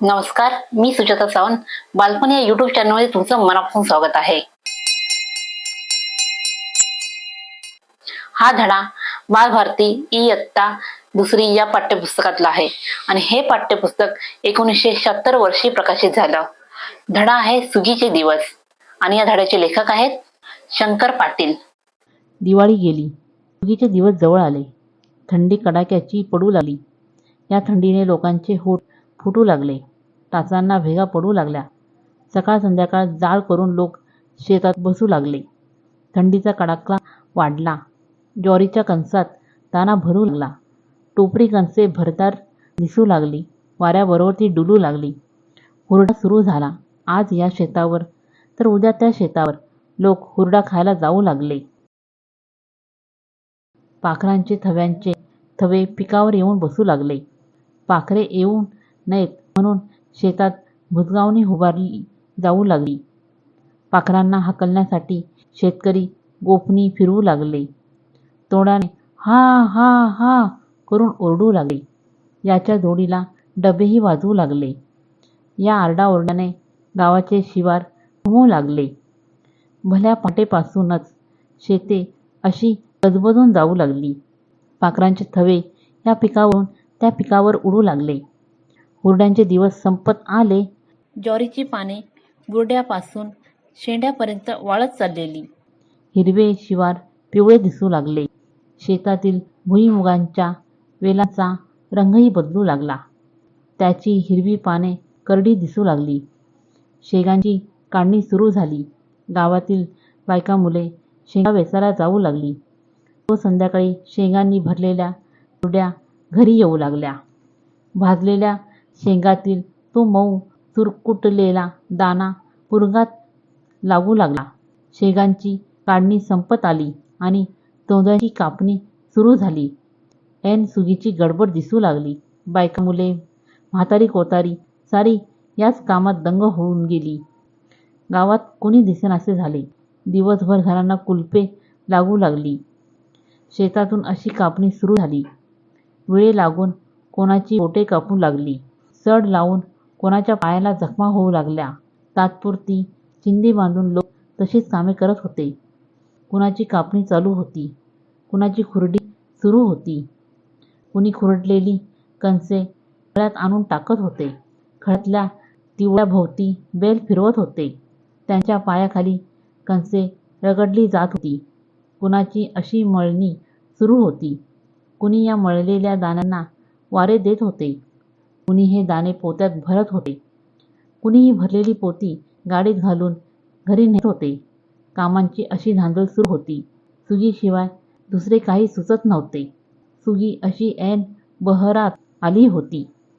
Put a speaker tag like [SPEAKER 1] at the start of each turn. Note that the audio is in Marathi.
[SPEAKER 1] नमस्कार मी सुजाता सावंत. बालपण या युट्यूब चॅनलमध्ये तुमचं मनापासून स्वागत आहे. हा धडा बालभारती इयत्ता दुसरी या पाठ्यपुस्तकातला आहे. आणि हे पाठ्यपुस्तक एकोणीसशे शहात्तर वर्षी प्रकाशित झालं. धडा आहे सुगीचे दिवस. आणि या धड्याचे लेखक आहेत शंकर पाटील.
[SPEAKER 2] दिवाळी गेली. सुगीचे दिवस जवळ आले. थंडी कडाक्याची पडू लागली. या थंडीने लोकांचे होठ फुटू लागले. टाचांना भेगा पडू लागल्या. सकाळ संध्याकाळ जाळ करून लोक शेतात बसू लागले. थंडीचा कडाका वाढला. ज्वारीच्या कणसात ताना भरू लागला. टोपरी कणसे भरदार दिसू लागली. वाऱ्याबरोबर ती डुलू लागली. हुरडा सुरू झाला. आज या शेतावर तर उद्या त्या शेतावर लोक हुरडा खायला जाऊ लागले. पाखरांचे थव्यांचे थवे पिकावर येऊन बसू लागले. पाखरे येऊन नयेत म्हणून शेतात भुजगावणी उभारली जाऊ लागली. पाखरांना हाकलण्यासाठी शेतकरी गोफणी फिरवू लागले. तोंडाने हा हा हा करून ओरडू लागले. याच्या जोडीला डबेही वाजवू लागले. या आरडाओरड्याने गावाचे शिवार घुमू लागले. भल्या पाटेपासूनच शेते अशी गजबजून जाऊ लागली. पाखरांचे थवे या पिकावरून त्या पिकावर उडू लागले. हुरड्यांचे दिवस संपत आले. ज्वारीची पाने बुरड्यापासून शेंड्यापर्यंत वाळत चाललेली. हिरवे शिवार पिवळे दिसू लागले. शेतातील भुईमुगांच्या वेलांचा रंगही बदलू लागला. त्याची हिरवी पाने करडी दिसू लागली. शेंगांची काढणी सुरू झाली. गावातील बायका मुले शेंगा वेचायला जाऊ लागली. तो संध्याकाळी शेंगांनी भरलेल्या कुरड्या घरी येऊ लागल्या. भाजलेल्या शेंगातील तो मऊ चुरकुटलेला दाना पुरगात लागू लागला. शेंगांची काढणी संपत आली आणि तोंडाची कापणी सुरू झाली. ऐन सुगीची गडबड दिसू लागली. बायका मुले म्हातारी कोतारी सारी याच कामात दंग होऊन गेली. गावात कोणी दिसेनासे झाले. दिवसभर घरांना कुलपे लागू लागली. शेतातून अशी कापणी सुरू झाली. वेळे लागून कोणाची बोटे कापू लागली. चढ लावून कोणाच्या पायाला जखमा होऊ लागल्या. तात्पुरती चिंदी बांधून लोक तशीच कामे करत होते. कुणाची कापणी चालू होती. कुणाची खुरडी सुरू होती. कुणी खुरडलेली कणसे खळ्यात आणून टाकत होते. खळ्यातल्या तिवळ्याभोवती बेल फिरवत होते. त्यांच्या पायाखाली कणसे रगडली जात होती. कुणाची अशी मळणी सुरू होती. कुणी या मळलेल्या दाण्यांना वारे देत होते. कुणी हे दाणे पोत्यात भरत होते. कुणी ही भरलेली पोती गाडीत घालून घरी नेत होते. कामांची अशी धांदल सुरू होती. सुगीशिवाय दुसरे काही सुचत नव्हते. सुगी अशी ऐन बहरात आली होती.